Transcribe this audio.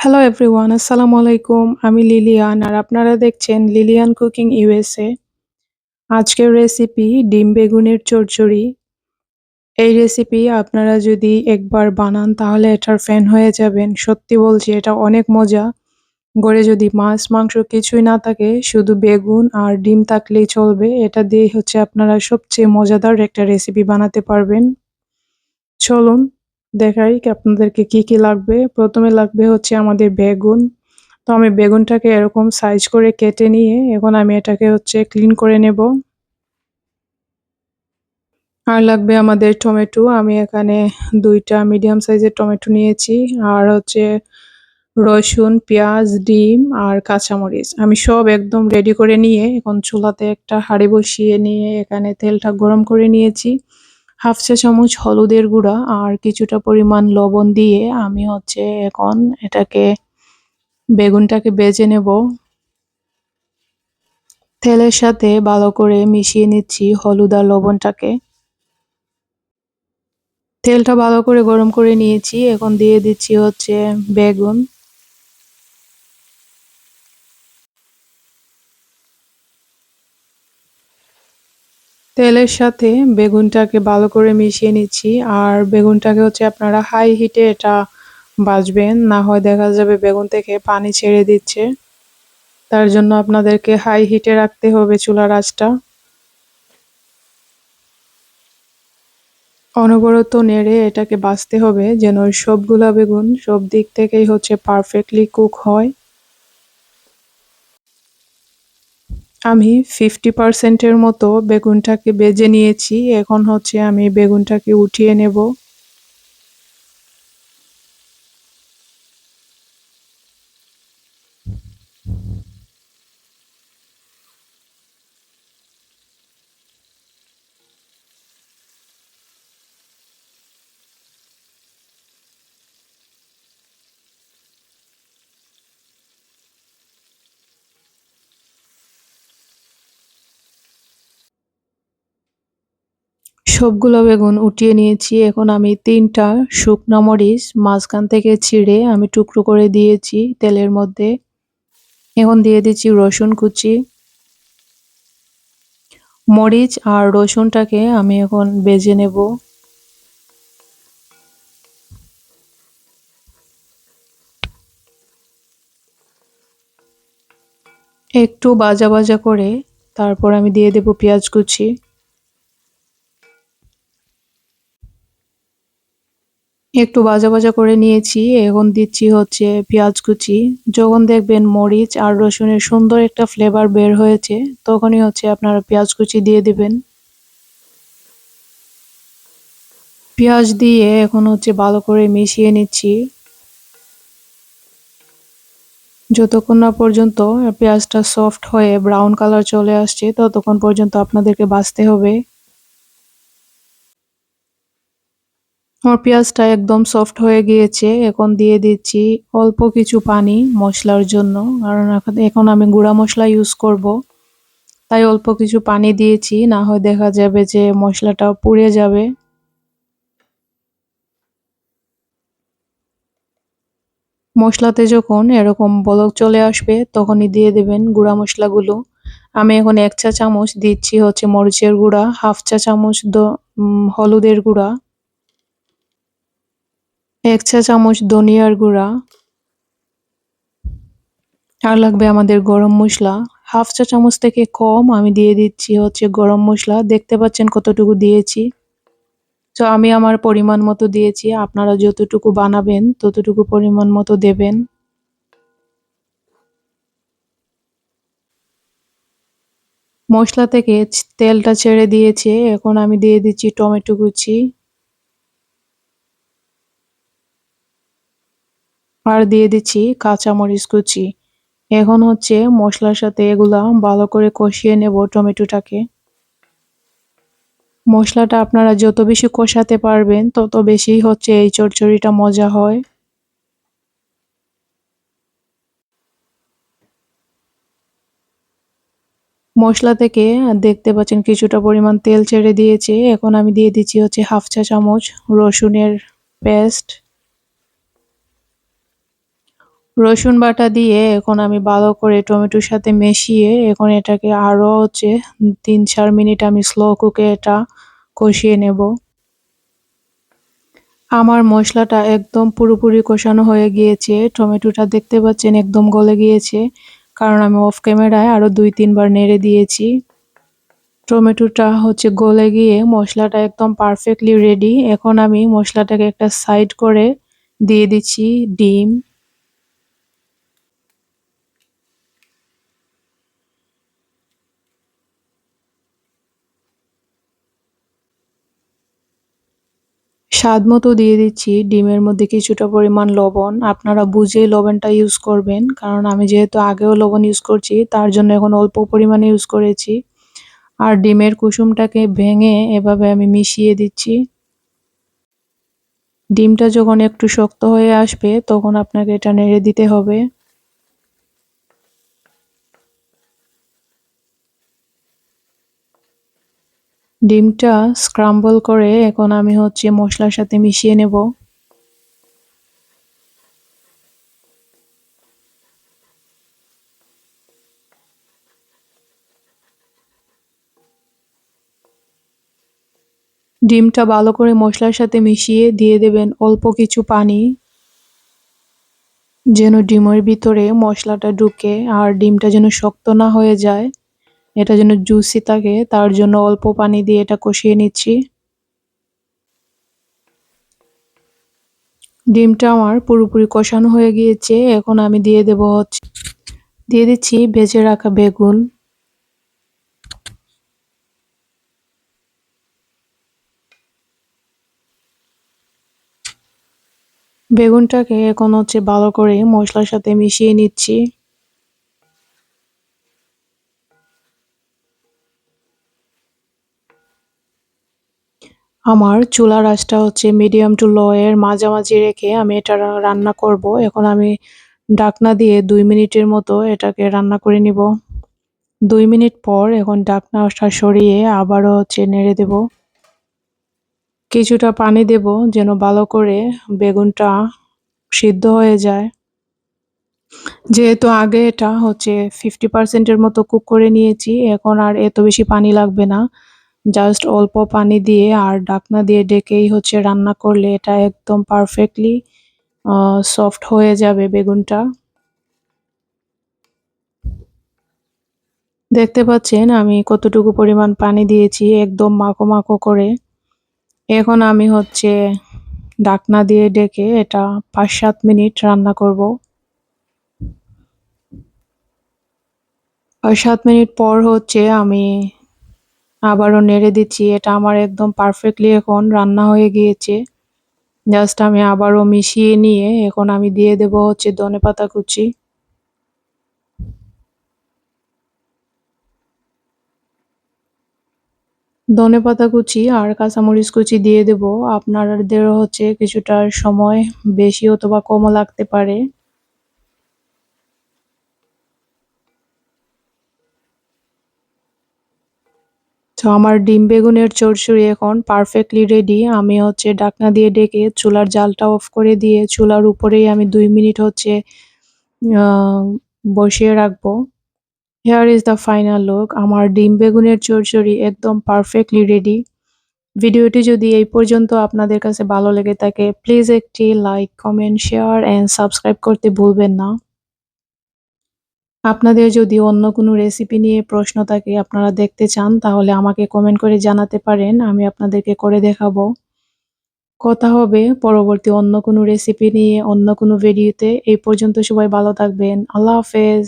Hello everyone আসসালামু আলাইকুম আমি লিলিয়ান আর আপনারা দেখছেন লিলিয়ান কুকিং ইউএসএ আজকের রেসিপি ডিম বেগুনের চচ্চড়ি এই রেসিপি আপনারা যদি একবার বানান, তাহলে এটার ফ্যান হয়ে যাবেন। সত্যি বলছি, এটা অনেক মজা। ঘরে যদি মাছ, মাংস কিছুই না থাকে, শুধু বেগুন আর ডিম থাকলেই চলবে। এটা দিয়ে হচ্ছে আপনারা সবচেয়ে মজাদার একটা রেসিপি বানাতে পারবেন। চলুন দেখাই আপনাদেরকে কি কি লাগবে। প্রথমে লাগবে হচ্ছে আমাদের বেগুন। তো আমি বেগুনটাকে এরকম সাইজ করে কেটে নিয়ে এখন আমি এটাকে হচ্ছে ক্লিন করে নেব। আর লাগবে আমাদের টমেটো। আমি এখানে দুইটা মিডিয়াম সাইজের টমেটো নিয়েছি। আর হচ্ছে রসুন, পেঁয়াজ, ডিম আর কাঁচামরিচ। আমি সব একদম রেডি করে নিয়ে এখন চুলাতে একটা হাঁড়ি বসিয়ে নিয়ে এখানে তেলটা গরম করে নিয়েছি। হাফ চা চামচ হলুদের গুঁড়া আর কিছুটা পরিমাণ লবণ দিয়ে আমি হচ্ছে এখন এটাকে, বেগুনটাকে বেজে নেব। তেলের সাথে ভালো করে মিশিয়ে নিচ্ছি হলুদ আর লবণটাকে। তেলটা ভালো করে গরম করে নিয়েছি, এখন দিয়ে দিচ্ছি হচ্ছে বেগুন। তেলের সাথে বেগুনটাকে ভালো করে মিশিয়ে নিচ্ছি। আর বেগুনটাকে হচ্ছে আপনারা হাই হিটে এটা বাজবেন, না হয় দেখা যাবে বেগুন থেকে পানি ছেড়ে দিচ্ছে। তার জন্য আপনাদেরকে হাই হিটে রাখতে হবে চুলার আঁচটা। অনবরত নেড়ে এটাকে বাঁচতে হবে যেন সবগুলা বেগুন সব দিক থেকেই হচ্ছে পারফেক্টলি কুক হয়। আমি ফিফটি পার্সেন্টের মতো বেগুনটাকে বেজে নিয়েছি। এখন হচ্ছে আমি বেগুনটাকে উঠিয়ে নেব। সবগুলো বেগুন উঠিয়ে নিয়েছি। এখন আমি তিনটা শুকনো মরিচ মাঝখান থেকে ছিঁড়ে আমি টুকরো করে দিয়েছি তেলের মধ্যে। এখন দিয়ে দিচ্ছি রসুন কুচি। মরিচ আর রসুনটাকে আমি এখন বেজে নেব। একটু বাজা বাজা করে তারপর আমি দিয়ে দেব পেঁয়াজ কুচি। একটু ভাজা ভাজা করে নিয়েছি। এখন দিচ্ছি হচ্ছে পেঁয়াজ কুচি। যখন দেখবেন মরিচ আর রসুনের সুন্দর একটা ফ্লেভার বের হয়েছে, তখনই হচ্ছে আপনারা পেঁয়াজ কুচি দিয়ে দিবেন। পেঁয়াজ দিয়ে এখন হচ্ছে ভালো করে মিশিয়ে নিচ্ছি। যতক্ষণ না পর্যন্ত পেঁয়াজটা সফট হয়ে ব্রাউন কালার চলে আসছে, ততক্ষণ পর্যন্ত আপনাদেরকে বাঁচতে হবে। আমার পেঁয়াজটা একদম সফট হয়ে গিয়েছে। এখন দিয়ে দিচ্ছি অল্প কিছু পানি মশলার জন্য। কারণ এখন আমি গুঁড়া মশলা ইউজ করব। তাই অল্প কিছু পানি দিয়েছি। না হয় দেখা যাবে যে মশলাটা পুড়ে যাবে। মশলাতে যখন এরকম বলক চলে আসবে, তখনই দিয়ে দেবেন গুঁড়া মশলাগুলো। আমি এখন এক চা চামচ দিচ্ছি হচ্ছে মরিচের গুঁড়া, হাফ চা চামচ হলুদের গুঁড়া। এক চা চামচ ধনিয়ার গুঁড়া। আর লাগবে আমাদের গরম মশলা। হাফ চা চামচ থেকে কম আমি দিয়ে দিচ্ছি হচ্ছে গরম মশলা। দেখতে পাচ্ছেন কতটুকু দিয়েছি। তো আমি আমার পরিমাণ মতো দিয়েছি। আপনারা যতটুকু বানাবেন, ততটুকু পরিমাণ মতো দেবেন। মশলা থেকে তেলটা ছেড়ে দিয়েছে। এখন আমি দিয়ে দিচ্ছি টমেটো কুচি। আর দিয়ে দিচ্ছি কাঁচামরিচ কুচি। এখন হচ্ছে মশলার সাথে এগুলা ভালো করে কষিয়ে নেব টমেটোটাকে। মশলাটা আপনারা যত বেশি কষাতে পারবেন, তত বেশি হচ্ছে এই চচ্চড়িটা মজা হয়। মশলা থেকে দেখতে পাচ্ছেন কিছুটা পরিমাণ তেল ছেড়ে দিয়েছে। এখন আমি দিয়ে দিচ্ছি হচ্ছে হাফ চা চামচ রসুনের পেস্ট। রসুন বাটা দিয়ে এখন আমি ভালো করে টমেটোর সাথে মিশিয়ে এখন এটাকে আরও হচ্ছে তিন চার মিনিট আমি স্লো কুকে এটা কষিয়ে নেব। আমার মশলাটা একদম পুরোপুরি কষানো হয়ে গিয়েছে। টমেটোটা দেখতে পাচ্ছেন একদম গলে গিয়েছে। কারণ আমি অফ ক্যামেরায় আরও দুই, তিনবার নেড়ে দিয়েছি। টমেটোটা হচ্ছে গলে গিয়ে মশলাটা একদম পারফেক্টলি রেডি এখন আমি মশলাটাকে একটা সাইড করে দিয়ে দিচ্ছি ডিম। স্বাদ মতো দিয়ে দিচ্ছি। ডিমের মধ্যে কিছুটা পরিমাণ লবণ। আপনারা বুঝে লবণটা ইউজ করবেন, কারণ আমি যেহেতু আগেও লবণ ইউজ করছি, তার জন্য এখন অল্প পরিমাণে ইউজ করেছি। আর ডিমের কুসুমটাকে ভেঙে এভাবে আমি মিশিয়ে দিচ্ছি। ডিমটা যখন একটু শক্ত হয়ে আসবে, তখন আপনাকে এটা নেড়ে দিতে হবে। ডিমটা স্ক্রাম্বল করে এখন আমি হচ্ছে মশলার সাথে মিশিয়ে নেব। ডিমটা ভালো করে মশলার সাথে মিশিয়ে দিয়ে দেবেন অল্প কিছু পানি, যেন ডিমের ভিতরে মশলাটা ঢুকে আর ডিমটা যেন শক্ত না হয়ে যায়। এটা যেন জুসি থাকে, তার জন্য অল্প পানি দিয়ে এটা কষিয়ে নিচ্ছি। ডিমটা আমার পুরোপুরি কষানো হয়ে গিয়েছে, এখন আমি দিয়ে দেব হচ্ছে, দিয়ে দিচ্ছি ভেজে রাখা বেগুন। বেগুনটাকে এখন হচ্ছে ভালো করে মশলার সাথে মিশিয়ে নিচ্ছি। আমার চুলার আঁচটা হচ্ছে মিডিয়াম টু লো এর মাঝামাঝি রেখে আমি এটা রান্না করব। এখন আমি ডাকনা দিয়ে দুই মিনিটের মতো এটাকে রান্না করে নিব। দুই মিনিট পর এখন ডাকনাটা সরিয়ে আবারও হচ্ছে নেড়ে দেব। কিছুটা পানি দেব যেন ভালো করে বেগুনটা সিদ্ধ হয়ে যায়। যেহেতু আগে এটা হচ্ছে ফিফটি পার্সেন্টের মতো কুক করে নিয়েছি, এখন আর এত বেশি পানি লাগবে না। জাস্ট অল্প পানি দিয়ে আর ডাকনা দিয়ে ডেকেই হচ্ছে রান্না করলে এটা একদম পারফেক্টলি সফট হয়ে যাবে বেগুনটা। দেখতে পাচ্ছেন আমি কতটুকু পরিমাণ পানি দিয়েছি একদম মাখো মাখো করে। এখন আমি হচ্ছে ডাকনা দিয়ে ডেকে এটা পাঁচ সাত মিনিট রান্না করব। পাঁচ সাত মিনিট পর হচ্ছে আমি আবারও নেড়ে দিচ্ছি, এটা আমার একদম পারফেক্টলি এখন রান্না হয়ে গিয়েছে। জাস্ট আমি আবারও মিশিয়ে নিয়ে এখন আমি দিয়ে দেব হচ্ছে ধনে পাতা কুচি। ধনে পাতা কুচি আর কাঁচামরিচ কুচি দিয়ে দেব। আপনাদেরও হচ্ছে কিছুটা সময় বেশি অথবা কমও লাগতে পারে। তো আমার ডিম বেগুনের চড়চড়ি এখন পারফেক্টলি রেডি আমি হচ্ছে ডাকনা দিয়ে ডেকে চুলার জালটা অফ করে দিয়ে চুলার উপরেই আমি দুই মিনিট হচ্ছে বসিয়ে রাখব। Here is the final look আমার ডিম বেগুনের চড়চড়ি একদম পারফেক্টলি রেডি ভিডিওটি যদি এই পর্যন্ত আপনাদের কাছে ভালো লেগে থাকে প্লিজ একটি like comment share and subscribe করতে ভুলবেন না। আপনাদের যদি অন্য কোনো রেসিপি নিয়ে প্রশ্ন থাকে আপনারা দেখতে চান, তাহলে আমাকে কমেন্ট করে জানাতে পারেন, আমি আপনাদেরকে করে দেখাবো। কথা হবে, পরবর্তী অন্য কোনো রেসিপি নিয়ে, অন্য কোনো ভিডিওতে এই পর্যন্ত সবাই ভালো থাকবেন। আল্লাহ হাফেজ।